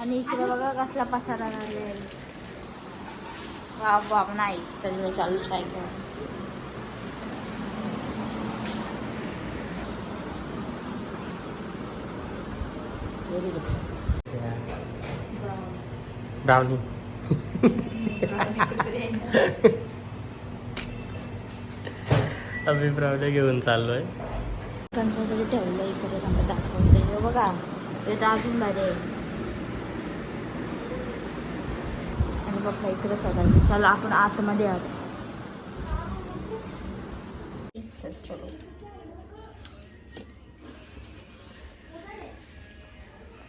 आणि इकडे बघा कसला पसारा लागले वाव वाव नाही सगळं चालूच आहे का ब्राउनी अभि ब्राउनी घेऊन चाललोय. कंचा तरी ठेवलं इकडे दाखवते बघा हे तर अजून भारी आहे आणि बघा इकडे सगळं चलो आपण आतमध्ये आहोत. तर चलो.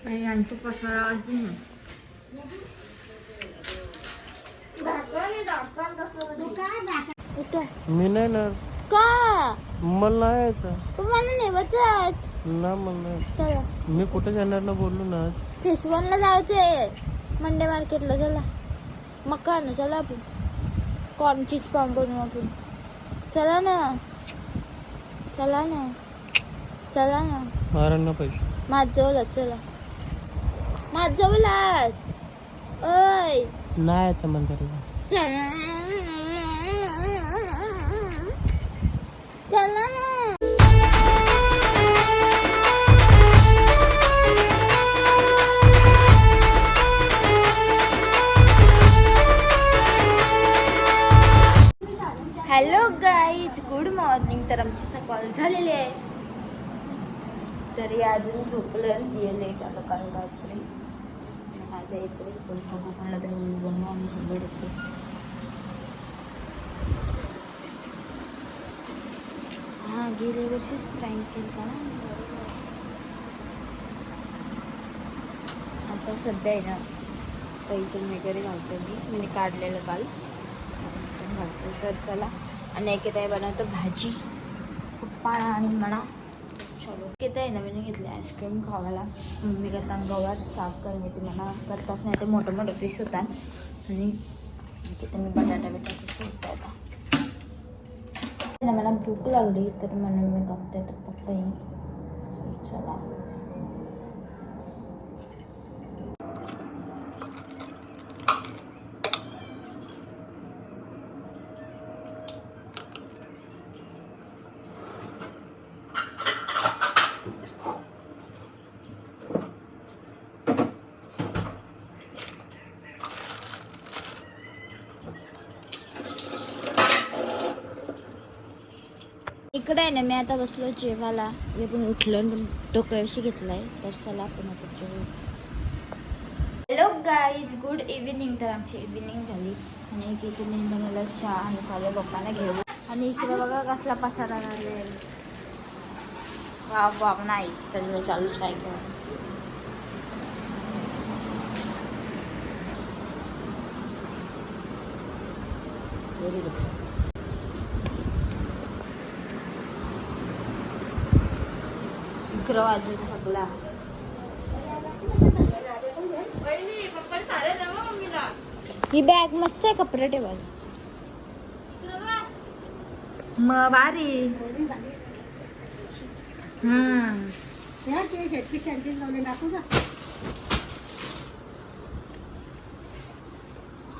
आणि यांचं पसारा अजून? मी नाही ना. का? मला नाही यायचं. तुम्हाला नाही बचत ना मला चला. मी कुठे जाणार ना बोललो ना फेसवनला जायचंय. मंडे मार्केटला चला. मग का ना चला आपण. कॉर्न चीज कॉर्न बनवू आपण. चला ना. चला ना. चला ना. मारा ना पैसे. माझ जवळच चला. माझ जवळच. ओय. नाही यायचं म्हणतात. चला. माझ्या इकडे कोणला बनवा आम्ही सगळं येतो हा गेल्या वर्षीच प्रँक केला ना आता सध्या आहे ना पैसे वगैरे घालतो मी म्हणजे काढलेलं काल पण घालतो तर चला आणि एक बनवतो भाजी पप्पा आणि म्हणा चलो येतं आहे नवीन घेतले आईस्क्रीम खावायला. मम्मी करता गवार साफ करून येते मला करताच नाही. ते मोठं मोठं पीस आहे आणि तिथे मी बटाटा बिटाटा सोडतो आता. मला भूक लागली तर म्हणून मी कापते तर पप्पा येईल चला. इकडे आहे ना मी आता बसलो जेवायला. हे पण उठलं डोक्याविषयी घेतलाय तर चला आपण आता जेवू. हॅलो गाईज गुड इव्हिनिंग तर आमची इव्हिनिंग झाली. आणि इथे मी बनवलं चहा आणि खाल्लं पप्पाला घेऊ आणि इकडे बघा कसला पसारा लागले वाव नाही सगळं चालूच आहे का वाजून सगळा ही बॅग मस्त आहे कपडे ठेवायला मग भारी. हम्म.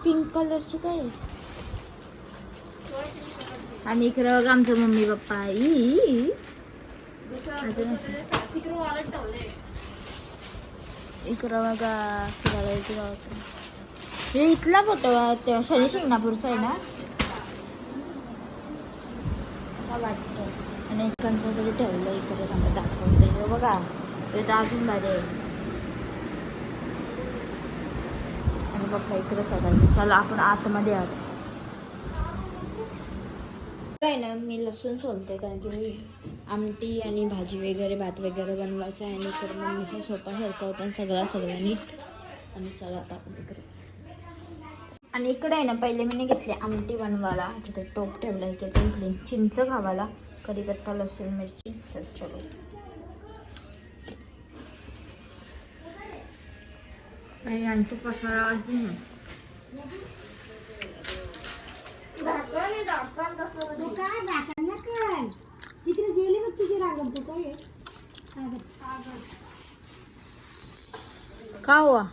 पिंक कलरची काय? आणि इकडं बघा आमचं मम्मी पप्पा. ई अजून इकडं बघा फिरायला इकडं बघा. हे इथला फोटो आहे ते शनी शिंगणापूरचा आहे ना? असा वाटतो. आणि एक कंचा तरी ठेवलं इकडे त्यांना दाखवते. बघा हे तर अजून भारी आहे. आणि बघा इकडे सगळं चला आपण आतमध्ये आहोत. आहे ना मी लसूण सोलते कारण की मी आमटी आणि भाजी वगैरे भात वगैरे बनवायचं आहे आणि तर मग मी सोपा सारखा होतं आणि सगळा सगळा नीट आणि चला आता आपण इकडे. आणि इकडे आहे ना पहिले मी घेतले आमटी बनवायला. तिथे टोप ठेवला की घेतली चिंच खावाला कढीपत्ता लसूण मिरची तर चलो. आणि आणखी पसरा अजून तिकडे गेले मग तुझे रागत काय का हुआ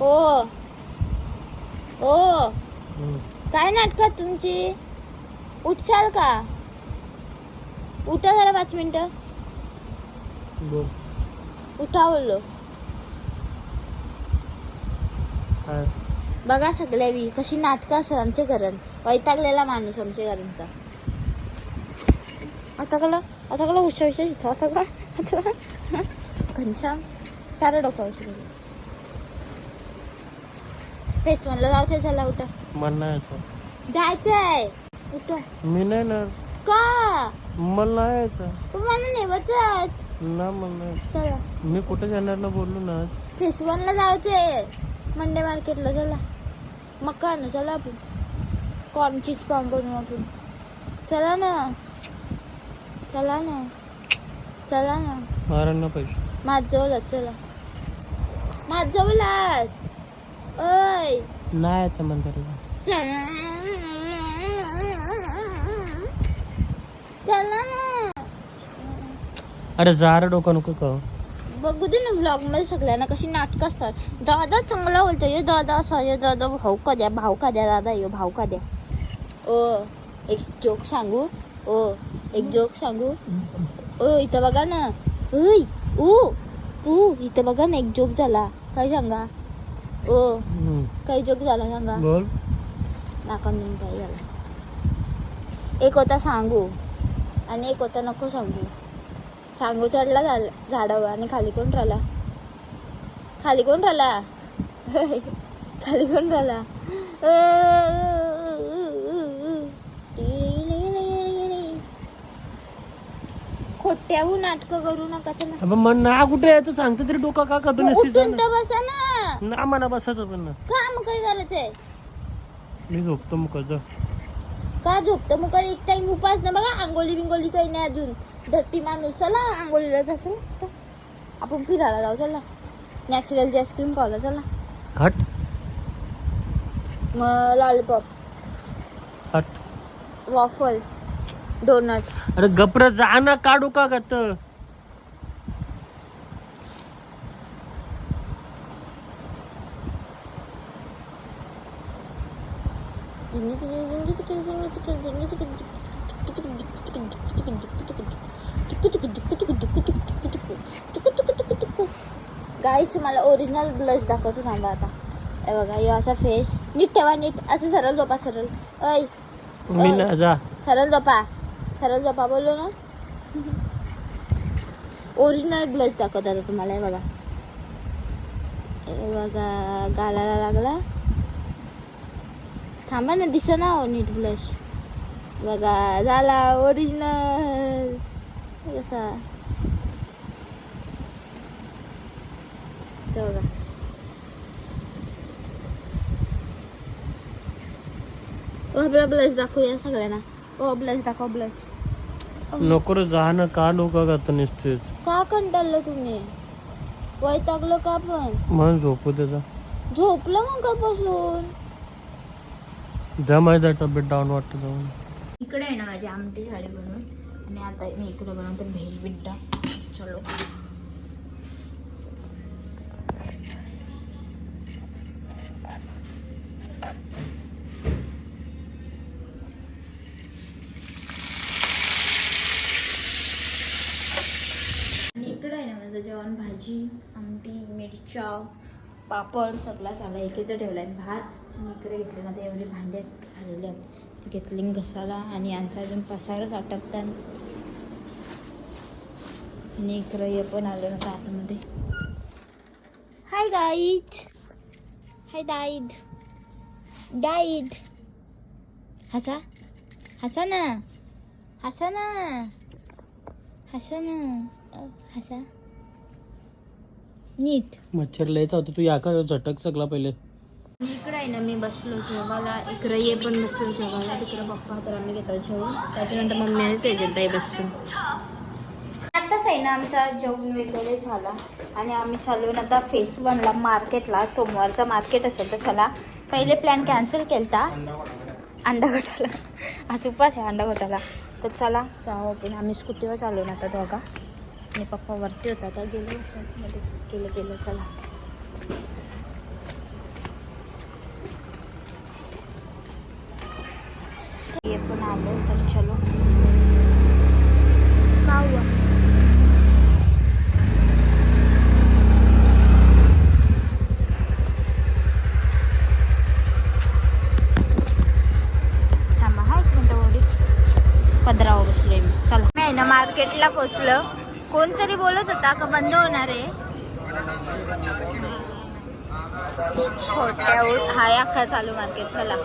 ओ. काय नाटकात तुमची? उठशाल का? उठा जरा पाच मिनिटं. बोल. उठा बोललो काय बघा सगळ्या बी कशी नाटकं असतात आमच्या घरात. वैतागलेला माणूस आमच्या घरांचा. आता कला आता कला उशा उशा शिथा आता का आता घनश्याम तारा डोका उशा फेस म्हणलं जाऊ चला उठा. मला नाही जायचंय. उठा. मी नाही ना का? मला नाही यायचं. मला नेवचत ना मला नाही. चला. मी कुठे जाणार ना बोललो ना. फेसवनला जायचंय. मंडे मार्केटला चला. मका आणू चला आपण. कॉर्नचीज पाम बनवू आपण. चला ना. चला ना. चला ना. मारा ना पैसे. माझ जवळच चला. माझ जवळच. ओय. नाही यायचं मंदिराला. चला. चला ना. अरे जा रे डोका नको का बघू दे ना ब्लॉगमध्ये सगळ्यांना कशी नाटकं असतात. दादा चांगला बोलतो ये दादा असा ये दादा भाऊ का द्या भाऊ का द्या दादा यो भाऊ का द्या. ओ एक जोक सांगू? ओ एक जोक सांगू? ओ इथं बघा ना. उय ऊ ऊ इथं बघा ना एक जोक झाला. काय सांगा? ओ. काही जोक झाला सांगा? बोल. नाकांदून काय झालं? एक होता सांगू आणि एक होता नको सांगू. सांगू चढला झाड झाडावर आणि खाली कोण राहिला? खाली कोण राहिला? खाली कोण राहिला? खोट्याहून नाटक करू नका चला. अबे मग ना कुठे यायचं सांगतो तरी डोका का उठून तर बसा ना. ना मला बसायचं पण ना. का मग काय करायचंय? मी झोपतो मग जा. का झोपतं? मग एक टाइम उपास ना बघा आंघोळी बिंगोली काही नाही अजून. धट्टी माणूस चला आंघोळीला का? आपण फिरायला जाऊ चला. नॅचरलची आईस्क्रीम खावला चला. हट. मग लॉलीपॉप हट. वॉफल डोनट अरे गप्र जा ना का डोका गाईच मला ओरिजिनल ब्लश दाखवतो थांबा आता. हे बघा हे असा फेस नीट ठेवा नीट. असं सरळ झोपा सरळ. ऐ मी ना जा. सरळ झोपा. सरळ झोपा बोललो ना? ओरिजिनल ब्लश दाखवत आता तुम्हाला हे बघा. हे बघा गालाला लागला. थांबा ना दिस ना हो नीट ब्लश. बघा झाला ओरिजिनल कसा? बघा. ओ आपला ब्लश दाखवूया सगळ्यांना. ओ ब्लश दाखव ब्लश नको रे जा ना का डोका करत नसतेच? का कंटाळलं तुम्ही? वैतागलं का पण मन झोपू जा. झोपलं मग कापासून? जा माझ्या तब्येत डाऊन वाटतं जाऊन इकडे आहे ना माझी आमटी झाली बनवून आणि आता मी इकडे बनवतो भेल बिड्डा. चलो. आणि इकडे आहे ना माझं जेवण भाजी आमटी मिरच्या पापड सगळा सगळा एक इथं ठेवला आहे भात आणि इकडे घेतलं ना ते एवढे भांडे झालेले आहेत. ते घेतले घसाला आणि यांचा अजून पसारच अटकतात आणि इकडं हे पण आलं ना आतमध्ये. हाय गाईड हाय डाईड डाईड हसा. हसा ना. हसा ना. हसा ना. हसा. नीट. मच्छर लयचा होता. तू याकडे झटक सगळा पहिले? इकडे आहे ना मी बसलो जेवायला. इकडे ये पण बसलो जेवायला. तिकडे पप्पा तर आम्ही घेतो जेवण त्याच्यानंतर मम्मीनेच एजंताही बसतो आताच आहे ना आमचा जेवण वगैरे झाला. आणि आम्ही चालू ना आता फेस वनला मार्केटला. सोमवारचा मार्केट असेल तर चला. पहिले प्लॅन कॅन्सल केलता. अंडा घोटाला आज उपास आहे अंडा घोटाला तर चला जाऊ आपण. आम्ही स्कूटीवर चालू ना आता दोघा. आणि पप्पा वरती होता. तर गेलो. गेलं गेलं. चला. आलो तर चलो. जाऊया. थांबा हा एक मिनटं मी चला. मी आहे ना मार्केटला पोचलं. कोणतरी बोलत होता का बंद होणार आहे? खोट्या हाय अख्खा चालू मार्केट. चला.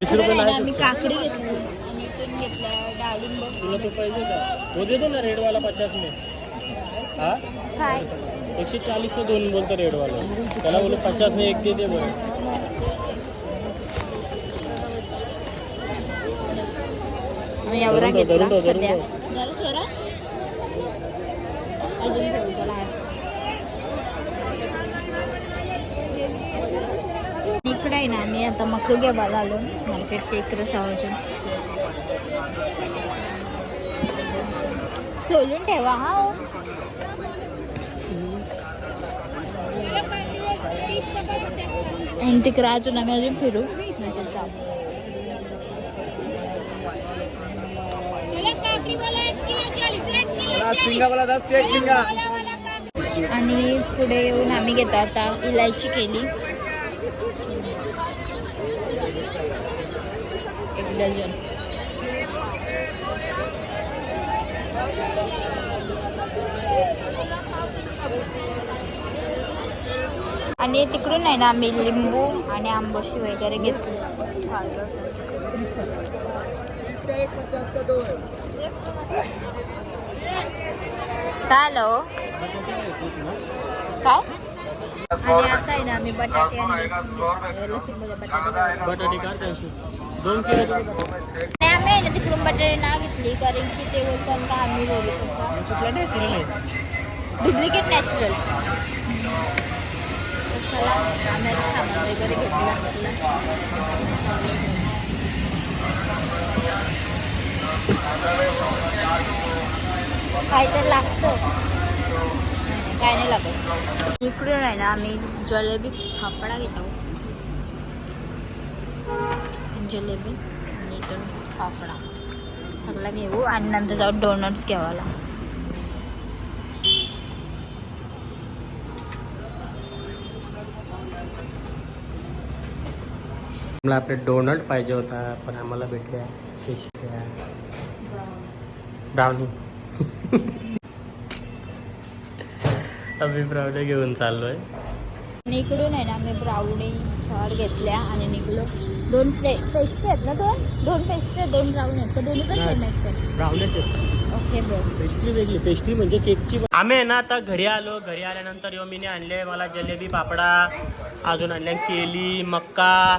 ना, मी काकडी घेतली. आणि इकडून घेतलं डाळिंब. तुला तो पाहिजे का वो दे दो ना रेड वाला पचास में हाँ? काय? एकशे चाळीस से दोन बोलतो रेड वाला त्याला बोलो पचास में एक दे मी एवढा घेतला. सध्या. झालं स्वरा अजून घेऊ चला हा. इकडे आहे ना मी आता मकरू घ्यायला आलो. मार्केट इकडे सहाजून सोलून ठेवा हा. आणि तिकडे अजून आम्ही अजून फिरू. आणि पुढे येऊन आम्ही घेतो आता इलायची केली. एक डझन आणि तिकडून आहे ना आम्ही लिंबू आणि आंबोशी वगैरे घेतली चाललो काय आलं हो? काय आणि आता आहे ना आम्ही बटाटे आणि लसूण लसूण बटाटे बटाटे काढ त्यांशी दोन किलो नाही आम्ही आहे ना तिकडून बटाटे ना घेतली कारण की ते बोलतात का आम्ही बोलू कुठला नॅचरल आहे? डुप्लिकेट नॅचरल चला आम्ही आता सामान वगैरे घेतलं काय तर लागतं. काय नाही लागत. इकडून आहे ना आम्ही जलेबी फाफडा घेतो जलेबी आणि इकडून फाफडा सगळा घेऊ आणि नंतर जाऊ डोनट्स घ्यावाला मला आपले डोनट पाहिजे होता पण आम्हाला भेटल्या. पेस्ट्र्या ब्राउनी आम्ही ब्राउनी घेऊन चाललोय. आणि इकडून आहे ना मी ब्राउनी छाड घेतल्या आणि निघलो. दोन प्ले पेस्ट्री आहेत ना दोन? दोन पेस्ट्री दोन ब्राउनी आहेत. का दोन्ही पण सेम आहेत ब्राउनीच ओके ब्रो पेस्ट्री वेगळी. पेस्ट्री म्हणजे केकची आम्ही आहे ना आता घरी आलो. घरी आल्यानंतर योमीने आणले मला जलेबी पापडा अजून आणल्या केली मक्का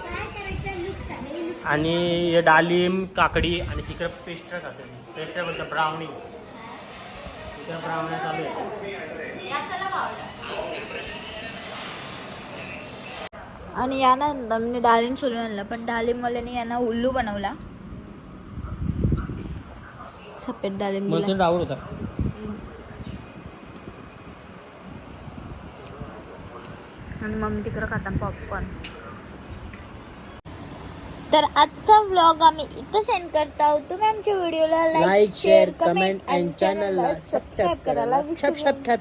आणि हे डाळिंब काकडी आणि तिकडे पेस्ट्र्या खाते पेस्ट्र्या बोलतात ब्राउनी तिकडे ब्राउनी चालू आहे. आणि या ना मी डाळिंब सोलून आणलं पण डाळिंबवाल्याने यांना उल्लू बनवला. सफेद डाळिंब मग दिला. ते डाऊट होता. आणि मम्मी तिकडं खाता पॉपकॉर्न तर आजचा व्लॉग आम्ही इथं सेंड करत आहोत. तुम्ही आमच्या व्हिडिओला लाईक शेअर कमेंट आणि चॅनलला सबस्क्राईब करायला विसरू नका.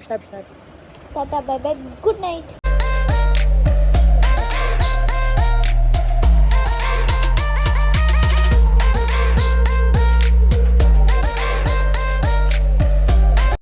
Tata bye bye good night